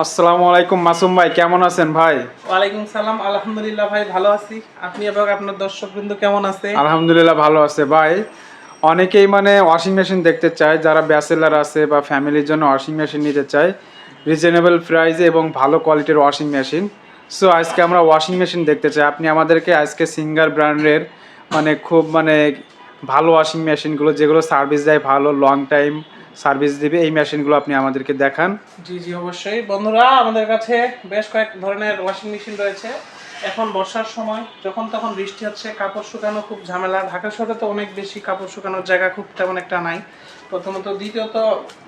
আসসালামু আলাইকুম মাসুম ভাই কেমন আছেন ভাই? ওয়ালাইকুম সালাম আলহামদুলিল্লাহ ভাই ভালো আছি। আপনি এবং আপনার দর্শক বিন্দু কেমন আছে? আলহামদুলিল্লাহ ভালো আছে ভাই। অনেকেই মানে ওয়াশিং মেশিন দেখতে চায় যারা ব্যাচেলার আছে বা ফ্যামিলির জন্য ওয়াশিং মেশিন নিতে চায় রিজনেবল প্রাইসে এবং ভালো কোয়ালিটির ওয়াশিং মেশিন সো আজকে আমরা ওয়াশিং মেশিন দেখতে চাই। আপনি আমাদেরকে আজকে সিঙ্গার ব্র্যান্ডের মানে খুব মানে ভালো ওয়াশিং মেশিনগুলো যেগুলো সার্ভিস দেয় ভালো লং টাইম সার্ভিস দিবে, এই মেশিনগুলো আপনি আমাদেরকে দেখান। জি জি, অবশ্যই। বন্ধুরা, আমাদের কাছে বেশ কয়েক ধরনের ওয়াশিং মেশিন রয়েছে। এখন বর্ষার সময়, যখন তখন বৃষ্টি হচ্ছে, কাপড় শুকানো খুব ঝামেলা। ঢাকা শহরে তো অনেক বেশি কাপড় শুকানোর জায়গা খুব তেমন একটা নাই। প্রথমত, দ্বিতীয়ত,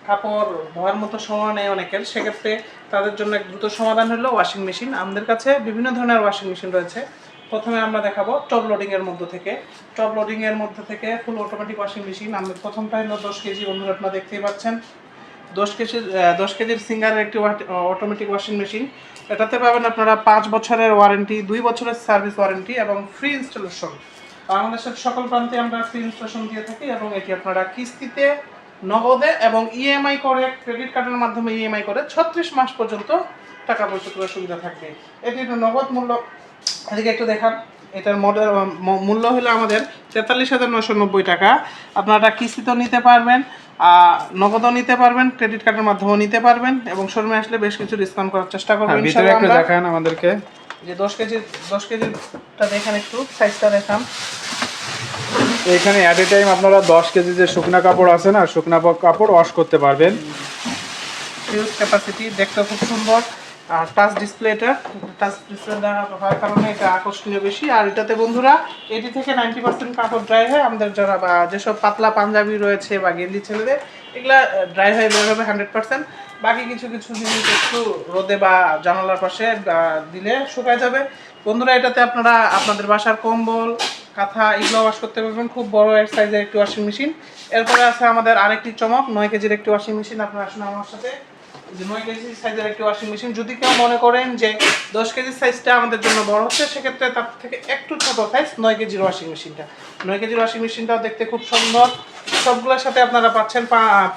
কাপড় ধোয়ার মতো সময় নেই অনেকের। সেক্ষেত্রে তাদের জন্য দ্রুত সমাধান হলো ওয়াশিং মেশিন। আমাদের কাছে বিভিন্ন ধরনের ওয়াশিং মেশিন রয়েছে। প্রথমে আমরা দেখাবো টপ লোডিং এর মধ্যে থেকে। টপ লোডিং এর মধ্যে থেকে ফুল অটোমেটিক ওয়াশিং মেশিন আমাদের প্রথমটা হলো দশ কেজি বন্ধুরা আপনারা দেখতেই পাচ্ছেন। দশ কেজির দশ কেজির সিঙ্গার একটি অটোমেটিক ওয়াশিং মেশিন এটাতে পাবেন আপনারা পাঁচ বছরের ওয়ারেন্টি দুই বছরের সার্ভিস ওয়ারেন্টি এবং ফ্রি ইনস্টলেশন বাংলাদেশের সকল প্রান্তে আমরা ফ্রি ইনস্টলেশন দিয়ে থাকি এবং এটি আপনারা কিস্তিতে, নগদে এবং ইএমআই করে ক্রেডিট কার্ডের মাধ্যমে ইএমআই করে ছত্রিশ মাস পর্যন্ত টাকা পরিশোধ করার সুবিধা থাকবে। এটি একটু নগদ মূল্য। এদিকে একটু দেখান। এটার মডেল মূল্য হলো আমাদের তেতাল্লিশ হাজার নশো নব্বই টাকা। আপনারা কিস্তিতেও নিতে পারবেন নগদও নিতে পারবেন ক্রেডিট কার্ডের মাধ্যমেও নিতে পারবেন এবং শোরুমে আসলে বেশ কিছু ডিসকাউন্ট করার চেষ্টা করব হ্যাঁ। দেখান আমাদেরকে। যে দশ কেজি দশ কেজিটা দেখান একটু সাইজটা দেখান। এখানে অ্যাট এ টাইম আপনারা দশ কেজি যে শুকনা কাপড় আছে না শুকনা কাপড় ওয়াশ করতে পারবেন। হিউজ ক্যাপাসিটি দেখতে খুব সুন্দর। আর টাচ ডিসপ্লেটা টাচ ডিসপ্লে হওয়ার কারণে এটা আকর্ষণীয় বেশি। আর এটাতে বন্ধুরা, এটি থেকে নাইনটি পার্সেন্ট কাপড় ড্রাই হয় আমাদের যারা বা যেসব পাতলা পাঞ্জাবি রয়েছে বা গেঞ্জি ছেলেদের, এগুলা ড্রাই হয়ে বের হবে হান্ড্রেড পার্সেন্ট বাকি কিছু কিছু জিনিস একটু রোদে বা জানালার পাশে দিলে শুকায় যাবে। বন্ধুরা, এটাতে আপনারা আপনাদের বাসার কম্বল, কাঁথা এগুলো ওয়াশ করতে পারবেন। খুব বড় এক সাইজের একটি ওয়াশিং মেশিন এরপরে আছে আমাদের আরেকটি চমক, নয় কেজির একটি ওয়াশিং মেশিন আপনারা আসুন আমার সাথে। যে নয় কেজি সাইজের একটি ওয়াশিং মেশিন যদি কেউ মনে করেন যে দশ কেজি সাইজটা আমাদের জন্য বড় হচ্ছে সেক্ষেত্রে তার থেকে একটু ছোট সাইজ নয় কেজির ওয়াশিং মেশিনটা নয় কেজির ওয়াশিং মেশিনটাও দেখতে খুব সুন্দর। সবগুলোর সাথে আপনারা পাচ্ছেন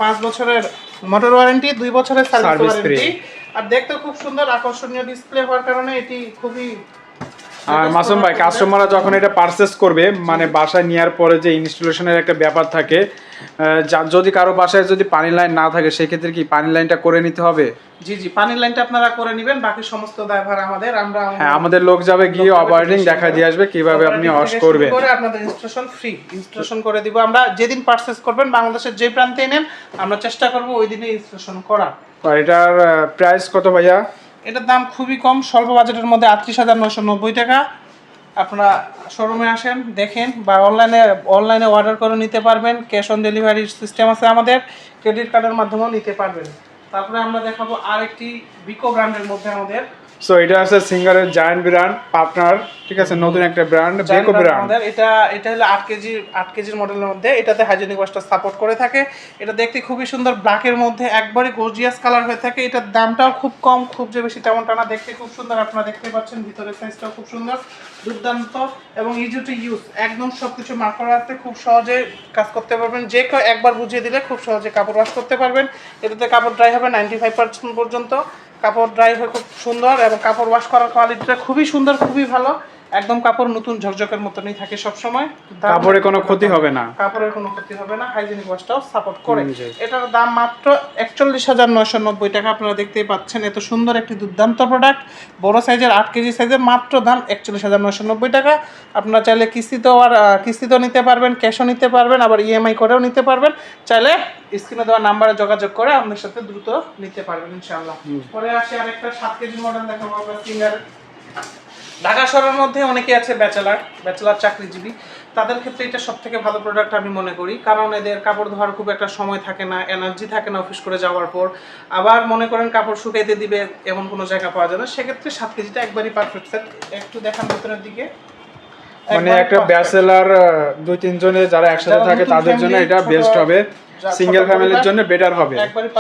পাঁচ বছরের মোটর ওয়ারেন্টি দুই বছরের সার্ভিস ওয়ারেন্টি আর দেখতে খুব সুন্দর আকর্ষণীয় ডিসপ্লে হওয়ার কারণে এটি খুবই আর মাসুম ভাই কাস্টমাররা যখন এটা পারচেস করবে মানে বাসায় নেওয়ার পরে যে ইনস্টলেশনের একটা ব্যাপার থাকে যদি কারও বাসায় যদি পানি লাইন না থাকে সেক্ষেত্রে কি পানি লাইনটা করে নিতে হবে? জি জি পানির লাইনটা আপনারা করে নেবেন বাকি সমস্ত দায়ভার আমাদের আমরা হ্যাঁ আমাদের লোক যাবে গিয়ে অপারেটিং দেখা দিয়ে আসবে কীভাবে আপনি ওয়াশ করবেন। করে আপনাদের ইনস্টলেশন ফ্রি ইনস্টলেশন করে দিব। আমরা যেদিন পারচেজ করবেন বাংলাদেশের যে প্রান্তে নেন আমরা চেষ্টা করব ওই দিনে ইনস্টলেশন করার। আর এটার প্রাইস কত ভাইয়া? এটার দাম খুবই কম, স্বল্প বাজেটের মধ্যে আটত্রিশ হাজার নশো নব্বই টাকা। আপনারা শোরুমে আসেন, দেখেন বা অনলাইনে অনলাইনে অর্ডার করে নিতে পারবেন। ক্যাশ অন ডেলিভারি সিস্টেম আছে আমাদের ক্রেডিট কার্ডের মাধ্যমেও নিতে পারবেন। তারপরে আমরা দেখাবো আরেকটি বিকো ব্র্যান্ডের মধ্যে আমাদের সো এটা আছে সিঙ্গারের জায়ান্ট ব্র্যান্ড পার্টনার ঠিক আছে নতুন একটা ব্র্যান্ড বেকো ব্র্যান্ড এটা এটা হলো আট কেজি আট কেজির মডেলের মধ্যে। এটাতে হাইজেনিক ওয়াশটা সাপোর্ট করে থাকে। এটা দেখতে খুবই সুন্দর ব্ল্যাকের মধ্যে। একবারে গর্জিয়াস কালার হয়ে থাকে। এটার দামটাও খুব কম খুব যে বেশি তেমনটা না। দেখতে খুব সুন্দর। আপনারা দেখতে পাচ্ছেন ভিতরের সাইজটাও খুব সুন্দর। দুর্দান্ত। এবং ইজি টু ইউজ একদম সব কিছু মার্ক করা আছে খুব সহজে কাজ করতে পারবেন। যে কেউ একবার বুঝিয়ে দিলে খুব সহজে কাপড় ওয়াশ করতে পারবেন। এটাতে কাপড় ড্রাই হবে নাইনটি ফাইভ পার্সেন্ট পর্যন্ত। কাপড় ড্রাই হয়ে খুব সুন্দর এবং কাপড় ওয়াশ করার কোয়ালিটিটা খুবই সুন্দর খুবই ভালো। একদম কাপড় নতুন ঝকঝকের মতনই থাকে সব সময় কাপড়ে কোনো ক্ষতি হবে না। কাপড়ের কোনো ক্ষতি হবে না হাইজেনিক ওয়াশটাও সাপোর্ট করে। এটার দাম মাত্র একচল্লিশ হাজার নয়শো নব্বই টাকা। আপনারা দেখতেই পাচ্ছেন এত সুন্দর একটি দুর্দান্ত প্রোডাক্ট বড় সাইজের আট কেজি সাইজের মাত্র দাম একচল্লিশ হাজার নয়শো নব্বই টাকা। আপনারা চাইলে কিস্তিতেও আর কিস্তিতেও নিতে পারবেন ক্যাশও নিতে পারবেন আবার ইএমআই করেও নিতে পারবেন। চাইলে স্ক্রিনে দেওয়া নাম্বারে যোগাযোগ করে আমাদের সাথে দ্রুত নিতে পারবেন ইনশাআল্লাহ। পরে আসি আরেকটা সাত কেজি মডেল দেখাবো আমরা সিঙ্গার ঢাকা শহরের মধ্যে অনেকে আছে ব্যাচেলার ব্যাচেলার চাকরিজীবী। তাদের ক্ষেত্রে এটা সব থেকে ভালো প্রোডাক্ট আমি মনে করি। কারণ এদের কাপড় ধোয়ার খুব একটা সময় থাকে না এনার্জি থাকে না অফিস করে যাওয়ার পর। আবার মনে করেন কাপড় শুকাইতে দিবে এমন কোনো জায়গা পাওয়া যায় না। সেক্ষেত্রে সাত কেজিটা একবারই পারফেক্ট সেট একটু দেখান ভেতরের দিকে। মানে একটা ব্যাচেলার দুই তিনজনে যারা একসাথে থাকে তাদের জন্য এটা বেস্ট হবে। সিঙ্গেল ফ্যামিলির জন্য বেটার হবে।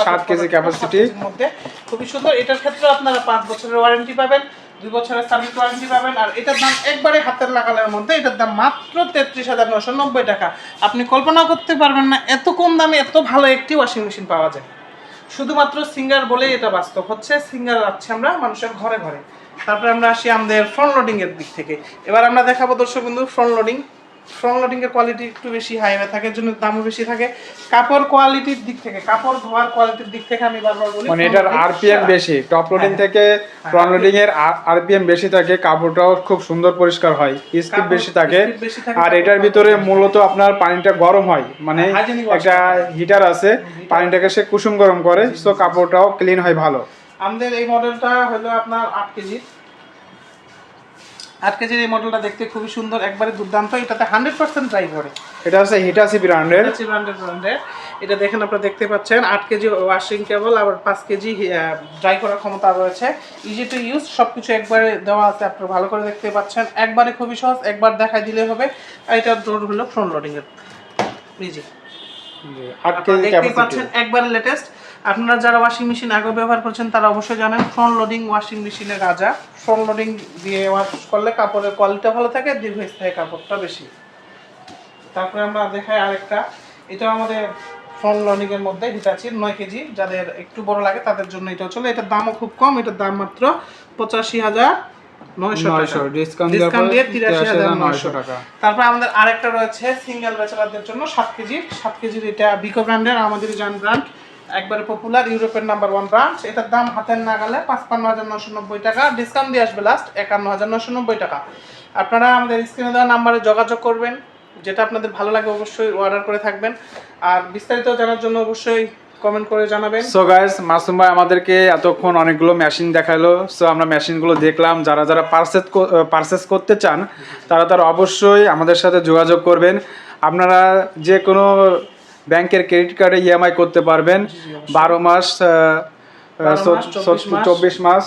সাত কেজি ক্যাপাসিটি মধ্যে। খুবই সুন্দর। এটার ক্ষেত্রে আপনারা পাঁচ বছরের ওয়ারেন্টি পাবেন। দুই বছরের সার্ভিস ওয়ারেন্টি পাবেন, আর এটার দাম একবারে হাতের লাগালের মধ্যে, এটার দাম মাত্র তেত্রিশ হাজার নশো নব্বই টাকা। আপনি কল্পনা করতে পারবেন না, এত কম দামে এত ভালো একটি ওয়াশিং মেশিন পাওয়া যায়। শুধুমাত্র সিঙ্গার বলেই এটা বাস্তব হচ্ছে সিঙ্গার রাখছি আমরা মানুষের ঘরে ঘরে। তারপরে আমরা আসি আমাদের ফ্রন্ট লোডিং এর দিক থেকে। এবার আমরা দেখাবো দর্শক বন্ধু ফ্রন্ট লোডিং ফ্রন্ট লোডিং এর কোয়ালিটি একটু বেশি হাই হয়ে থাকে জন্য দামও বেশি থাকে। কাপড় কোয়ালিটির দিক থেকে কাপড় ধোয়ার কোয়ালিটির দিক থেকে আমি বারবার বলি মানে এটার আরপিএম বেশি টপ লোডিং হ্যাঁ। থেকে ফ্রন্ট লোডিং এর আরপিএম বেশি থাকে কাপড়টাও খুব সুন্দর পরিষ্কার হয় স্পিড বেশি থাকে। আর এটার ভিতরে মূলত আপনার পানিটা গরম হয় মানে হ্যাঁ, একটা হিটার আছে পানিটাকে সে কুসুম গরম করে সো কাপড়টাও ক্লিন হয় ভালো। আমাদের এই মডেলটা হলো আপনার আট কেজি। আট কেজির এই মডেলটা দেখতে খুবই সুন্দর একবারে দুর্দান্ত এটাতে হান্ড্রেড পার্সেন্ট ড্রাই করে। এটা হচ্ছে হিটাসি ব্র্যান্ডের হিটাচি ব্র্যান্ডের ব্র্যান্ডের এটা দেখেন আপনারা দেখতে পাচ্ছেন আট কেজি ওয়াশিং কেবল আবার পাঁচ কেজি ড্রাই করার ক্ষমতা রয়েছে। ইজি টু ইউজ সব কিছু একবারে দেওয়া আছে আপনারা ভালো করে দেখতে পাচ্ছেন। একবারে খুবই সহজ একবার দেখাই দিলে হবে। আর এটার ডোর হলো ফ্রন্ট লোডিং এর। ইজি আট কেজি পাচ্ছেন একবারে লেটেস্ট আপনারা যারা ওয়াশিং মেশিন আগে ব্যবহার করছেন তারা অবশ্যই জানেন ফ্রন্ট লোডিং ওয়াশিং মেশিনের রাজা ফ্রন্ট লোডিং দিয়ে ওয়াশ করলে কাপড়ের কোয়ালিটি ভালো থাকে দীর্ঘস্থায়ী কাপড়টা বেশি। তারপরে আমরা দেখাই আরেকটা। এটা আমাদের ফ্রন্ট লোডিং এর মধ্যে হিটাচির নয় কেজি। যাদের একটু বড় লাগে তাদের জন্য এটা চলে। এটার দামও খুব কম। এটার দাম মাত্র পঁচাশি হাজার তারপর আমাদের আরেকটা রয়েছে সিঙ্গেল ব্যাচেলারদের জন্য সাত কেজি। সাত কেজির এটা বিকো ব্র্যান্ডের আমাদের জান ব্র্যান্ড একবারে পপুলার ইউরোপের নাম্বার ওয়ান ব্রাঞ্চ এটার দাম হাতের নাগালে পাঁচপান্ন হাজার নশো নব্বই টাকা। ডিসকাউন্ট দিয়ে আসবে লাস্ট একান্ন হাজার নশো নব্বই টাকা। আপনারা আমাদের স্ক্রিনে দেওয়া নাম্বারে যোগাযোগ করবেন। যেটা আপনাদের ভালো লাগে অবশ্যই অর্ডার করে থাকবেন। আর বিস্তারিত জানার জন্য অবশ্যই কমেন্ট করে জানাবেন। সো গাইস মাসুম ভাই আমাদেরকে এতক্ষণ অনেকগুলো মেশিন দেখাল। সো আমরা মেশিনগুলো দেখলাম। যারা যারা পারচেস পারচেস করতে চান, তারা তারা অবশ্যই আমাদের সাথে যোগাযোগ করবেন। আপনারা যে কোনো ব্যাংকের ক্রেডিট কার্ডে ইএমআই করতে পারবেন। বারো মাস আহ, আহ, 12 মাস, 24 মাস, চব্বিশ মাস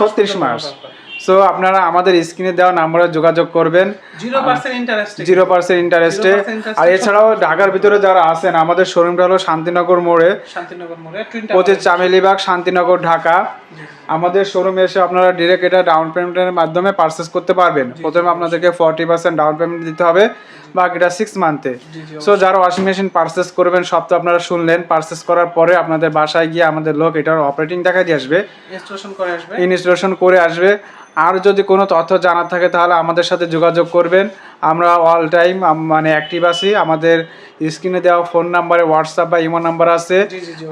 ছত্রিশ মাস সো আপনারা আমাদের স্ক্রিনে দেওয়া নাম্বারে যোগাযোগ করবেন। জিরো পার্সেন্ট ইন্টারেস্টে আর এছাড়াও ঢাকার ভিতরে যারা আছেন আমাদের শোরুমটা হলো শান্তিনগর মোড়ে। শান্তিনগর মোড়ে পঁচিশ চামেলিবাগ শান্তিনগর ঢাকা। আমাদের শোরুমে এসে আপনারা ডিরেক্ট এটা ডাউন পেমেন্টের মাধ্যমে পারচেস করতে পারবেন। প্রথমে আপনাদেরকে ফর্টি পার্সেন্ট ডাউন পেমেন্ট দিতে হবে বাকিটা সিক্স মান্থে সো যারা ওয়াশিং মেশিন পারচেস করবেন সব তো আপনারা শুনলেন। পারচেস করার পরে আপনাদের বাসায় গিয়ে আমাদের লোক এটার অপারেটিং দেখা দিয়ে আসবে। ইনস্টলেশন করে আসবে। ইনস্টলেশন করে আসবে। আর যদি কোনো তথ্য জানার থাকে তাহলে আমাদের সাথে যোগাযোগ করবেন। আমরা অল টাইম মানে অ্যাক্টিভ আছি। আমাদের স্ক্রিনে দেওয়া ফোন নাম্বারে হোয়াটসঅ্যাপ বা ইমো নাম্বার আছে।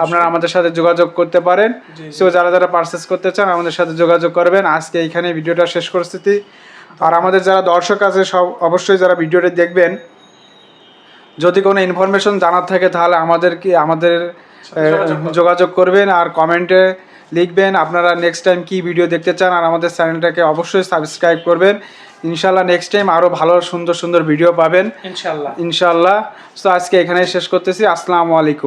আপনারা আমাদের সাথে যোগাযোগ করতে পারেন। সো যারা যারা পারচেস করতে চান আমাদের সাথে যোগাযোগ করবেন। আজকে এইখানে ভিডিওটা শেষ করছি। আর আমাদের যারা দর্শক আছে সব অবশ্যই যারা ভিডিওটি দেখবেন যদি কোনো ইনফরমেশন জানার থাকে তাহলে আমাদেরকে আমাদের যোগাযোগ করবেন। যোগাযোগ করবেন আর কমেন্টে লিখবেন আপনারা নেক্সট টাইম কি ভিডিও দেখতে চান। আর আমাদের চ্যানেলটাকে অবশ্যই সাবস্ক্রাইব করবেন। ইনশাল্লাহ নেক্সট টাইম আরও ভালো সুন্দর সুন্দর ভিডিও পাবেন। ইনশাল্লাহ ইনশাল্লাহ সো আজকে এখানে শেষ করতেছি। আসসালামু আলাইকুম।